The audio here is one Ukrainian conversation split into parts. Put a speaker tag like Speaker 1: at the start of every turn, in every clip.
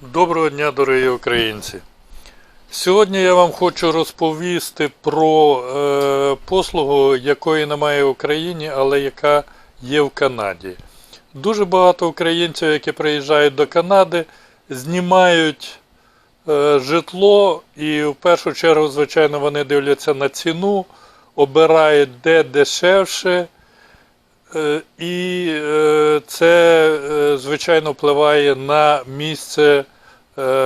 Speaker 1: Доброго дня, дорогі українці! Сьогодні я вам хочу розповісти про е, послугу, якої немає в Україні, але яка є в Канаді. Дуже багато українців, які приїжджають до Канади, знімають е, житло, і в першу чергу, звичайно, вони дивляться на ціну, обирають де дешевше. Е, І е, це, е, звичайно, впливає на місце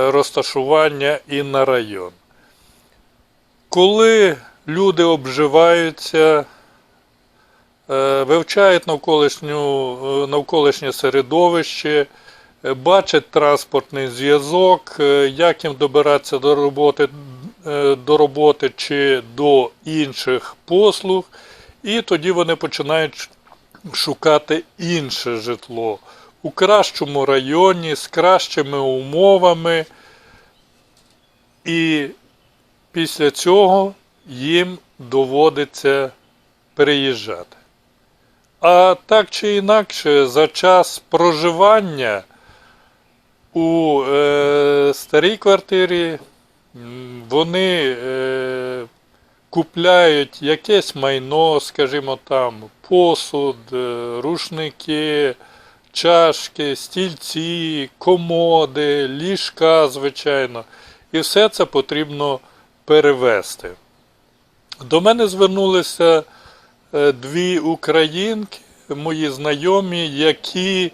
Speaker 1: розташування і на район. Коли люди обживаються, вивчають навколишню, навколишнє середовище, бачать транспортний зв'язок, як їм добиратися до роботи, до роботи чи до інших послуг, і тоді вони починають шукати інше житло у кращому районі з кращими умовами, і після цього їм доводиться переїжджати. А так чи інакше, за час проживання у е, старій квартирі вони е, купляють якесь майно, скажімо там, посуд, е, рушники, чашки, стільці, комоди, ліжка, звичайно. І все це потрібно перевести. До мене звернулися е, дві українки, мої знайомі, які,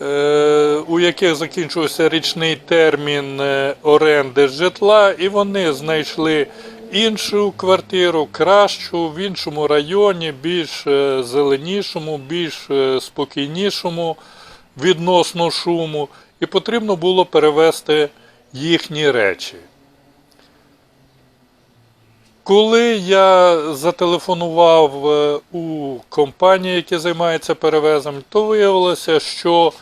Speaker 1: е, у яких закінчився річний термін оренди житла, і вони знайшли іншу квартиру, кращу, в іншому районі, більш е, зеленішому, більш е, спокійнішому відносно шуму, і потрібно було перевести їхні речі. Коли я зателефонував е, у компанії, які займаються перевезенням, то виявилося, що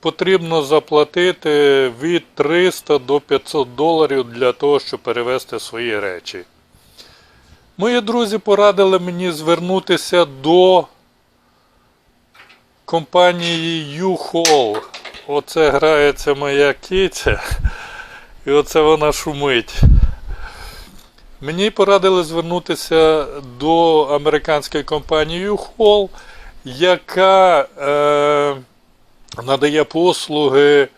Speaker 1: потрібно заплатити від 300 до 500 доларів для того, щоб перевезти свої речі. Мої друзі порадили мені звернутися до компанії U-Haul. Оце грається моя киця, і оце вона шумить. Мені порадили звернутися до американської компанії U-Haul, яка е, надає послуги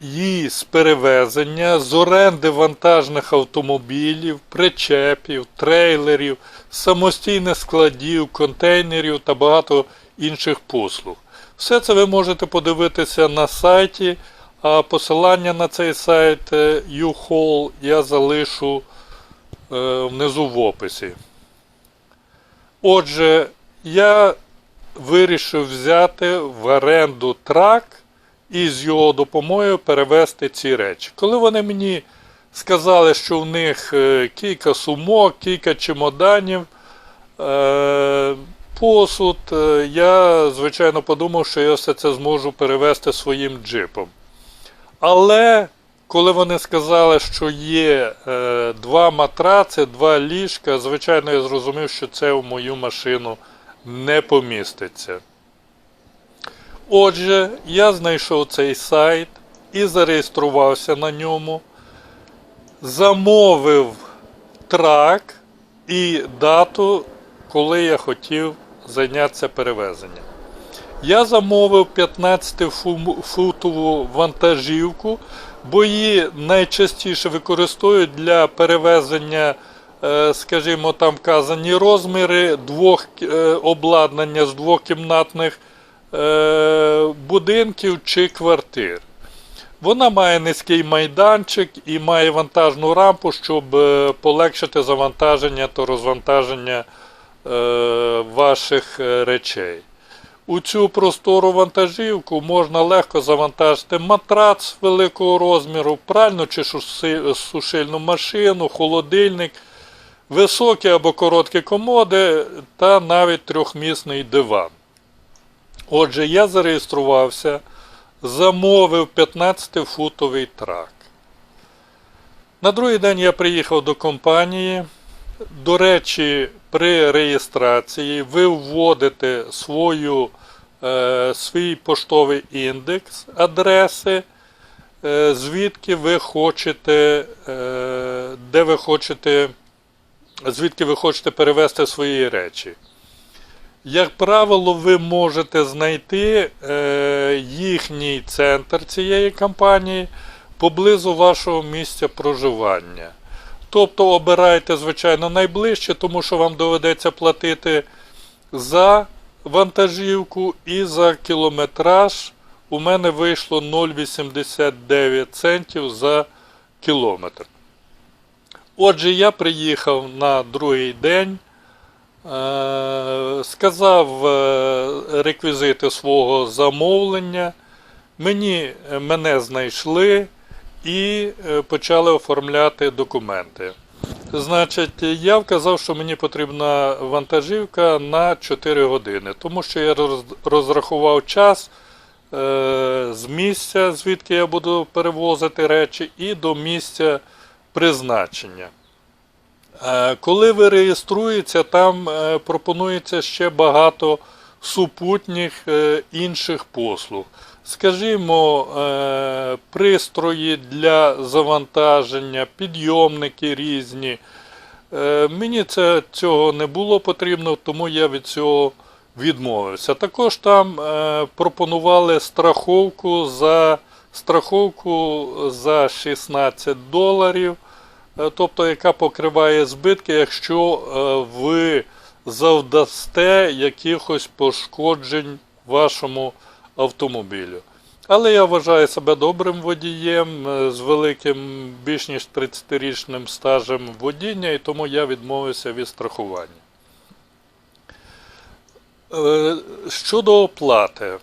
Speaker 1: і з перевезення, з оренди вантажних автомобілів, причепів, трейлерів, самостійних складів, контейнерів та багато інших послуг. Все це ви можете подивитися на сайті, а посилання на цей сайт е, U-Haul я залишу е, внизу в описі. Отже, я вирішив взяти в оренду трак і з його допомогою перевезти ці речі. Коли вони мені сказали, що в них е, кілька сумок, кілька чемоданів, е, посуд, е, я, звичайно, подумав, що я все це зможу перевезти своїм джипом. Але коли вони сказали, що є е, два матраци, два ліжка, звичайно, я зрозумів, що це в мою машину не поміститься. Отже, я знайшов цей сайт і зареєструвався на ньому, замовив трак і дату, коли я хотів зайнятися перевезенням. Я замовив 15-футову вантажівку, бо її найчастіше використовують для перевезення, е, скажімо, там вказані розміри двох е, обладнання з двокімнатних будинків чи квартир. Вона має низький майданчик і має вантажну рампу, щоб е, полегшити завантаження та розвантаження е, ваших е, речей. У цю простору вантажівку можна легко завантажити матрац великого розміру, пральну чи сушильну машину, холодильник, високі або короткі комоди та навіть трьохмісний диван. Отже, я зареєструвався, замовив 15-футовий трак. На другий день я приїхав до компанії. До речі, при реєстрації ви вводите свою е, свій поштовий індекс, адреси, е, звідки ви хочете, е, де ви хочете, звідки ви хочете перевезти свої речі. Як правило, ви можете знайти е, їхній центр цієї компанії поблизу вашого місця проживання. Тобто обирайте, звичайно, найближче, тому що вам доведеться платити за вантажівку і за кілометраж. У мене вийшло 0,89 центів за кілометр. Отже, я приїхав на другий день. Е, Сказав е, реквізити свого замовлення. Мені, е, мене знайшли і почали оформляти документи. Значить, я вказав, що мені потрібна вантажівка на 4 години, тому що я розрахував час з місця, звідки я буду перевозити речі, і до місця призначення. Е, Коли ви реєструєтеся, там е, пропонується ще багато супутніх е, інших послуг. Скажімо, пристрої для завантаження, підйомники різні. Мені це, цього не було потрібно, тому я від цього відмовився. Також там пропонували страховку за страховку за 16 доларів тобто яка покриває збитки, якщо е, ви завдасте якихось пошкоджень вашому автомобілю. Але я вважаю себе добрим водієм е, з великим більш ніж 30-річним стажем водіння, і тому я відмовився від страхування. Е, Щодо оплати.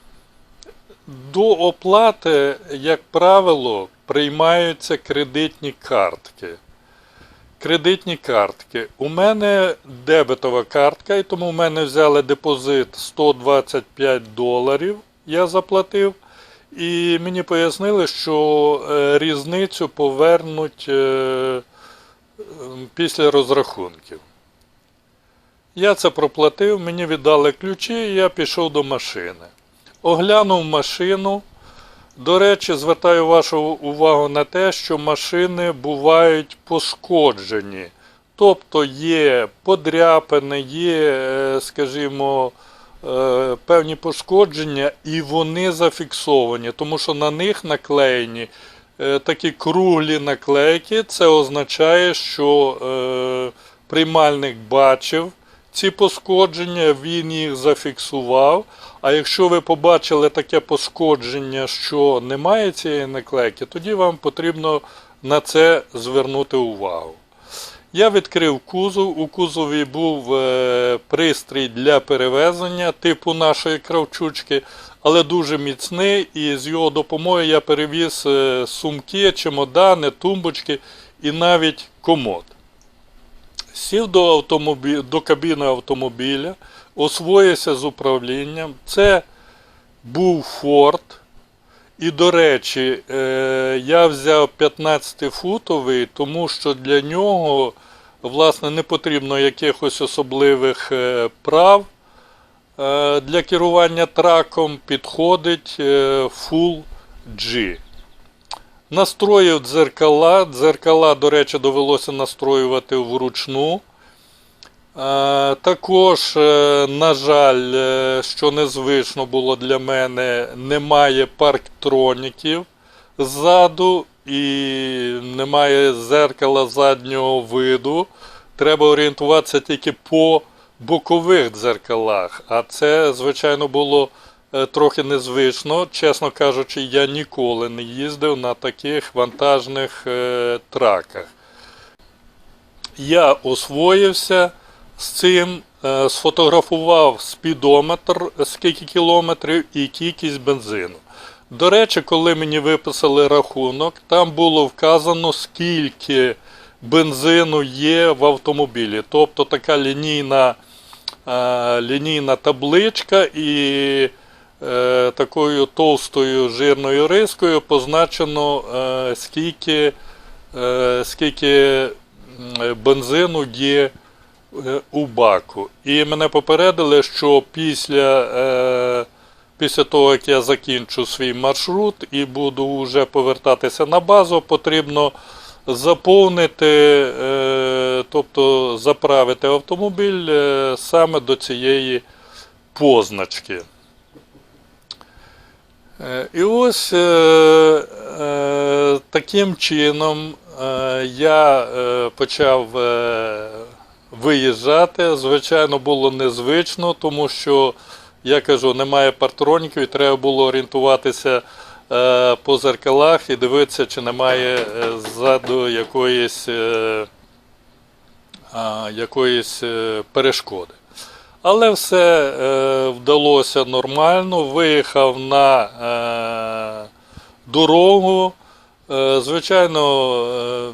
Speaker 1: До оплати, як правило, приймаються кредитні картки. Кредитні картки. У мене дебетова картка, і тому в мене взяли депозит 125 доларів. Я заплатив. І мені пояснили, що е, різницю повернуть е, після розрахунків. Я це проплатив, мені віддали ключі, і я пішов до машини. Оглянув машину. До речі, звертаю вашу увагу на те, що машини бувають пошкоджені. Тобто є подряпини, є, е, скажімо, е, певні пошкодження, і вони зафіксовані, тому що на них наклеєні е, такі круглі наклейки. Це означає, що приймальник бачив ці пошкодження, він їх зафіксував. А якщо ви побачили таке пошкодження, що немає цієї наклейки, тоді вам потрібно на це звернути увагу. Я відкрив кузов. У кузові був е, пристрій для перевезення типу нашої кравчучки, але дуже міцний, і з його допомогою я перевіз е, сумки, чемодани, тумбочки і навіть комод. Сів до, автомобі... до кабіни автомобіля, освоївся з управлінням. Це був Форд. І, до речі, е, я взяв 15-футовий, тому що для нього, власне, не потрібно якихось особливих е, прав. Е, Для керування траком підходить Full G. Настроїв дзеркала. Дзеркала, до речі, довелося настроювати вручну. Е, Також, е, на жаль, е, що незвично було для мене, немає парктроніків ззаду і немає зеркала заднього виду. Треба орієнтуватися тільки по бокових дзеркалах. А це, звичайно, було трохи незвично. Чесно кажучи, я ніколи не їздив на таких вантажних е, траках. Я освоївся з цим, е, сфотографував спідометр, скільки кілометрів і кількість бензину. До речі, коли мені виписали рахунок, там було вказано, скільки бензину є в автомобілі. Тобто така лінійна, е, лінійна табличка і е, такою товстою жирною рискою позначено, е, скільки, е, скільки бензину є е, у баку. І мене попередили, що після е, після того, як я закінчу свій маршрут і буду вже повертатися на базу, потрібно заповнити, е, тобто заправити автомобіль е, саме до цієї позначки. Е, І ось е, е, таким чином я почав виїжджати. Звичайно, було незвично, тому що, я кажу, немає партроніків, і треба було орієнтуватися по зеркалах і дивитися, чи немає ззаду якоїсь, якоїсь перешкоди. Але все е, вдалося нормально. Виїхав на е, дорогу. Е, звичайно, е,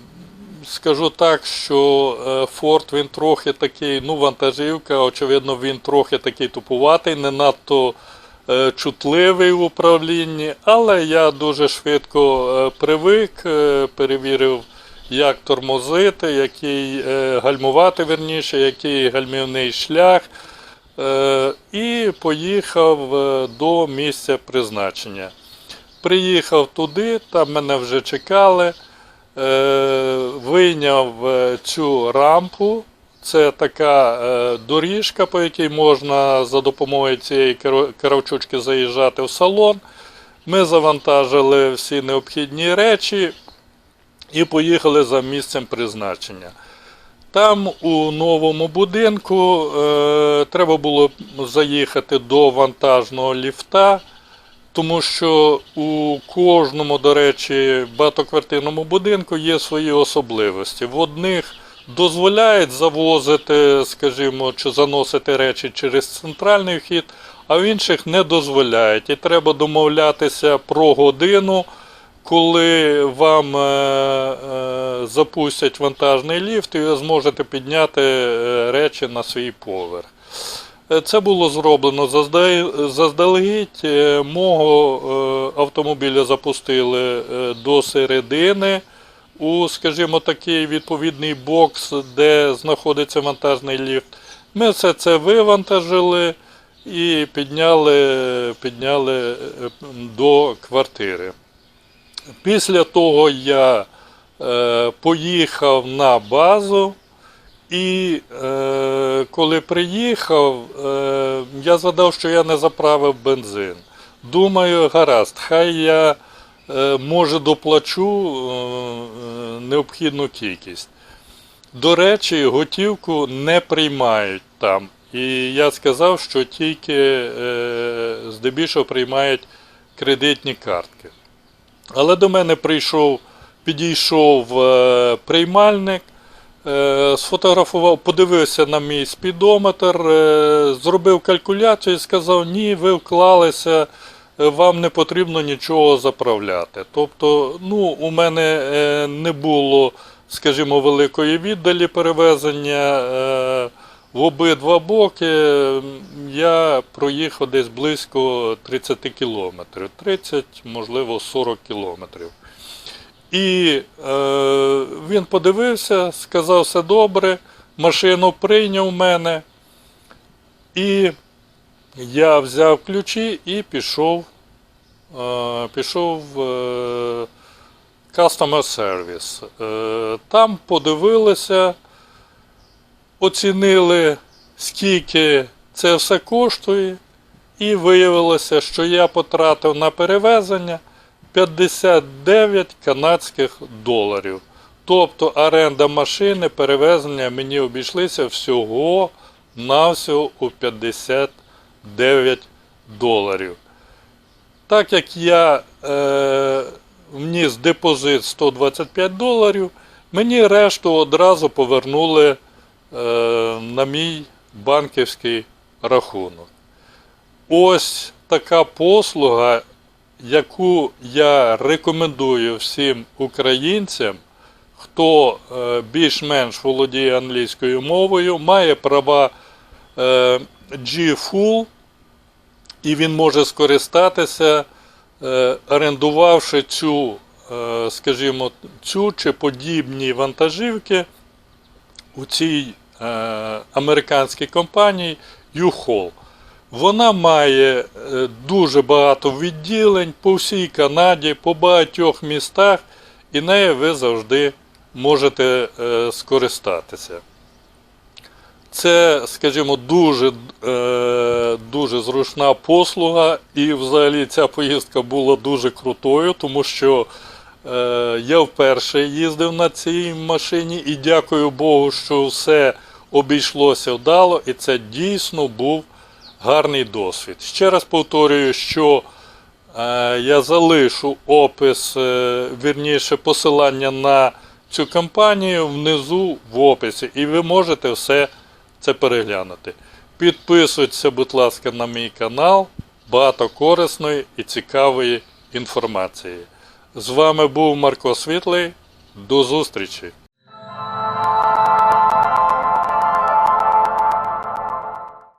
Speaker 1: скажу так, що е, Форд він трохи такий, ну, вантажівка, очевидно, він трохи такий тупуватий, не надто е, чутливий в управлінні, але я дуже швидко е, привик, е, перевірив, як тормозити, який е, гальмувати, верніше, який гальмівний шлях. Е, і поїхав е, до місця призначення. Приїхав туди, там мене вже чекали, е, вийняв цю рампу. Це така доріжка, по якій можна за допомогою цієї кравчучки заїжджати в салон. Ми завантажили всі необхідні речі і поїхали за місцем призначення. Там у новому будинку е, треба було заїхати до вантажного ліфта, тому що у кожному, до речі, багатоквартирному будинку є свої особливості. В одних дозволяють завозити, скажімо, чи заносити речі через центральний вхід, а в інших не дозволяють. І треба домовлятися про годину коли вам е, е, запустять вантажний ліфт, і ви зможете підняти е, речі на свій поверх. Це було зроблено заздалегідь. Мого автомобіля запустили до середини у, скажімо, такий відповідний бокс, де знаходиться вантажний ліфт. Ми все це вивантажили і підняли, підняли до квартири. Після того я е, поїхав на базу, і е, коли приїхав, е, я згадав, що я не заправив бензин. Думаю, гаразд, хай я е, може доплачу е, е, необхідну кількість. До речі, готівку не приймають там. І я сказав, що тільки е, здебільшого приймають кредитні картки. Але до мене прийшов, підійшов е, приймальник, е, сфотографував, подивився на мій спідометр, е, зробив калькуляцію і сказав, ні, ви вклалися, вам не потрібно нічого заправляти. Тобто, ну, у мене не було, скажімо, великої віддалі перевезення. е, в обидва боки я проїхав десь близько 30 кілометрів, 30, можливо, 40 кілометрів. І е, він подивився, сказав, все добре, машину прийняв мене. І я взяв ключі і пішов, е, пішов в е, Customer Service. Е, там подивилися оцінили, скільки це все коштує, і виявилося, що я потратив на перевезення 59 канадських доларів. Тобто оренда машини, перевезення мені обійшлися всього навсього у 59 доларів. Так як я е, вніс депозит 125 доларів, мені решту одразу повернули на мій банківський рахунок. Ось така послуга, яку я рекомендую всім українцям, хто е, більш-менш володіє англійською мовою, має права е, G-Full, і він може скористатися, е, орендувавши цю, е, скажімо, цю чи подібні вантажівки у цій е, американській компанії U-Haul. Вона має е, дуже багато відділень по всій Канаді, по багатьох містах, і нею ви завжди можете е, скористатися. Це, скажімо, дуже, е, дуже зручна послуга, і взагалі ця поїздка була дуже крутою, тому що е, я вперше їздив на цій машині і дякую Богу, що все обійшлося вдало, і це дійсно був гарний досвід. Ще раз повторюю, що е, я залишу опис, е, вірніше, посилання на цю кампанію внизу в описі, і ви можете все це переглянути. Підписуйтеся, будь ласка, на мій канал. Багато корисної і цікавої інформації. З вами був Марко Світлий. До зустрічі!